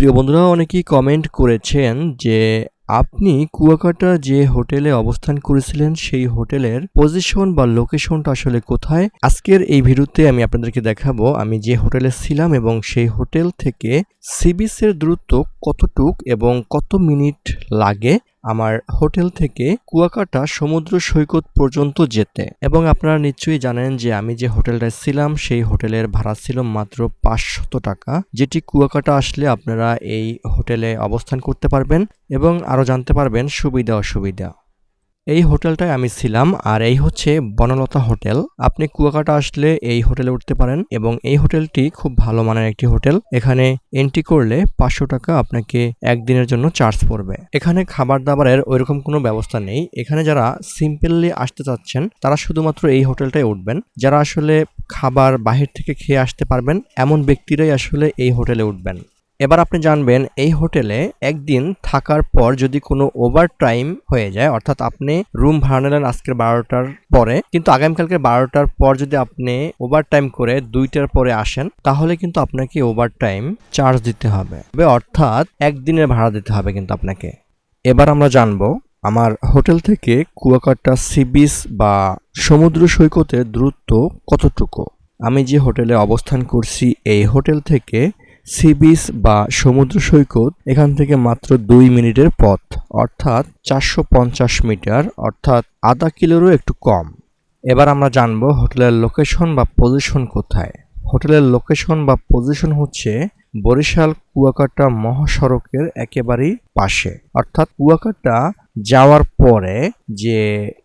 প্রিয় বন্ধুরা, অনেকেই কমেন্ট করেছেন যে আপনি কুয়াকাটা যে হোটেলে অবস্থান করেছিলেন, সেই হোটেলের পজিশন বা লোকেশনটা আসলে কোথায়? আজকের এই ভিডিওতে আমি আপনাদেরকে দেখাবো আমি যে হোটেলে ছিলাম এবং সেই হোটেল থেকে সিবিসের দূরত্ব কতটুক এবং কত মিনিট লাগে। আমার হোটেল থেকে কুয়াকাটা সমুদ্র সৈকত পর্যন্ত যেতে। এবং আপনারা নিশ্চয়ই জানেন যে আমি যে হোটেলটায় ছিলাম, সেই হোটেলের ভাড়া ছিল মাত্র পাঁচশত টাকা, যেটি কুয়াকাটা আসলে আপনারা এই হোটেলে অবস্থান করতে পারবেন এবং আরও জানতে পারবেন সুবিধা অসুবিধা এই হোটেলটায় আমি ছিলাম আর এই হচ্ছে বনলতা হোটেল। আপনি কুয়াকাটা আসলে এই হোটেলে উঠতে পারেন এবং এই হোটেলটি খুব ভালো মানের একটি হোটেল। এখানে এন্ট্রি করলে পাঁচশো টাকা আপনাকে একদিনের জন্য চার্জ পড়বে। এখানে খাবার দাবারের ওইরকম কোনো ব্যবস্থা নেই। এখানে যারা সিম্পলি আসতে চাচ্ছেন, তারা শুধুমাত্র এই হোটেলটায় উঠবেন। যারা আসলে খাবার বাহির থেকে খেয়ে আসতে পারবেন, এমন ব্যক্তিরাই আসলে এই হোটেলে উঠবেন। এবার আপনি জানবেন এই হোটেলে একদিন থাকার পর যদি কোনো ওভার টাইম হয়ে যায়, অর্থাৎ আপনি রুম ভাড়া নিলেন আজকের বারোটার পরে, কিন্তু আগামীকালকে বারোটার পর যদি আপনি ওভার টাইম করে দুইটার পরে আসেন, তাহলে কিন্তু আপনাকে ওভার টাইম চার্জ দিতে হবে। অর্থাৎ একদিনের ভাড়া দিতে হবে কিন্তু আপনাকে। এবার আমরা জানব, আমার হোটেল থেকে কুয়াকাটা সি বিচ বা সমুদ্র সৈকতের দূরত্ব কতটুকু? আমি যে হোটেলে অবস্থান করছি, এই হোটেল থেকে সি বিচ বা সমুদ্র সৈকত এখান থেকে মাত্র দুই মিনিটের পথ, অর্থাৎ চারশো পঞ্চাশ মিটার, অর্থাৎ আধা কিলোরও একটু কম। এবার আমরা জানব হোটেলের লোকেশন বা পজিশন কোথায়। হোটেলের লোকেশন বা পজিশন হচ্ছে বরিশাল কুয়াকাটা মহাসড়কের একেবারেই পাশে। অর্থাৎ কুয়াকাটা যাওয়ার পরে যে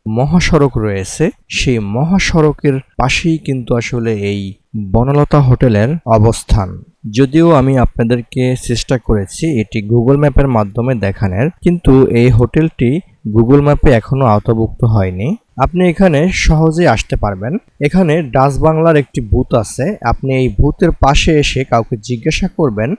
মহাসড়ক রয়েছে, সেই মহাসড়কের পাশেই কিন্তু আসলে এই বনলতা হোটেলের অবস্থান। যদিও আমি আপনাদেরকে চেষ্টা করেছি এটি গুগল ম্যাপের মাধ্যমে দেখানোর, কিন্তু এই হোটেলটি গুগল ম্যাপে এখনও আওতাভুক্ত হয়নি। আপনি এখানে সহজেই আসতে পারবেন। এখানে ডাচ বাংলার একটি বুথ আছে। আপনি এই বুথের পাশে এসে কাউকে জিজ্ঞাসা করবেন,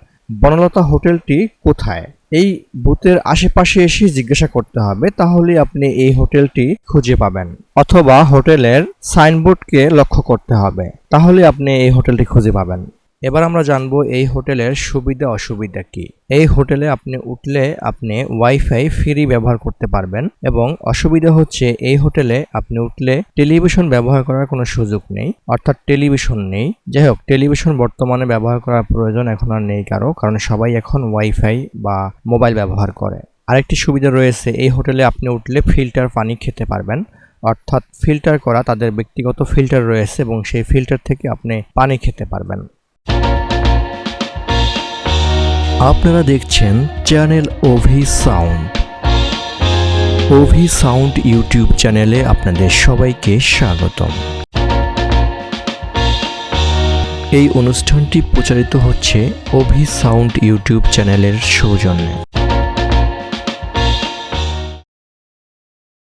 বনলতা হোটেলটি কোথায়? এই বুথের আশেপাশে এসে জিজ্ঞাসা করতে হবে তাহলে আপনি এই হোটেলটি খুঁজে পাবেন। অথবা হোটেলের সাইনবোর্ডকে লক্ষ্য করতে হবে তাহলে আপনি এই হোটেলটি খুঁজে পাবেন। এবার আমরা জানব এই হোটেলের সুবিধা অসুবিধা কি। এই হোটেলে আপনি উঠলে আপনি ওয়াইফাই ফ্রি ব্যবহার করতে পারবেন এবং অসুবিধা হচ্ছে এই হোটেলে আপনি উঠলে টেলিভিশন ব্যবহার করার কোনো সুযোগ নেই, অর্থাৎ টেলিভিশন নেই। যাই হোক, টেলিভিশন বর্তমানে ব্যবহার করার প্রয়োজন এখন আর নেই কারও, কারণ সবাই এখন ওয়াইফাই বা মোবাইল ব্যবহার করে। আরেকটি সুবিধা রয়েছে, এই হোটেলে আপনি উঠলে ফিল্টার পানি খেতে পারবেন, অর্থাৎ ফিল্টার করা তাদের ব্যক্তিগত ফিল্টার রয়েছে এবং সেই ফিল্টার থেকে আপনি পানি খেতে পারবেন। আপনারা দেখছেন channel OV sound. OV sound YouTube চ্যানেলে আপনাদের সবাইকে স্বাগতম। এই অনুষ্ঠানটি প্রচারিত হচ্ছে ওভি সাউন্ড ইউটিউব চ্যানেলের সৌজন্যে।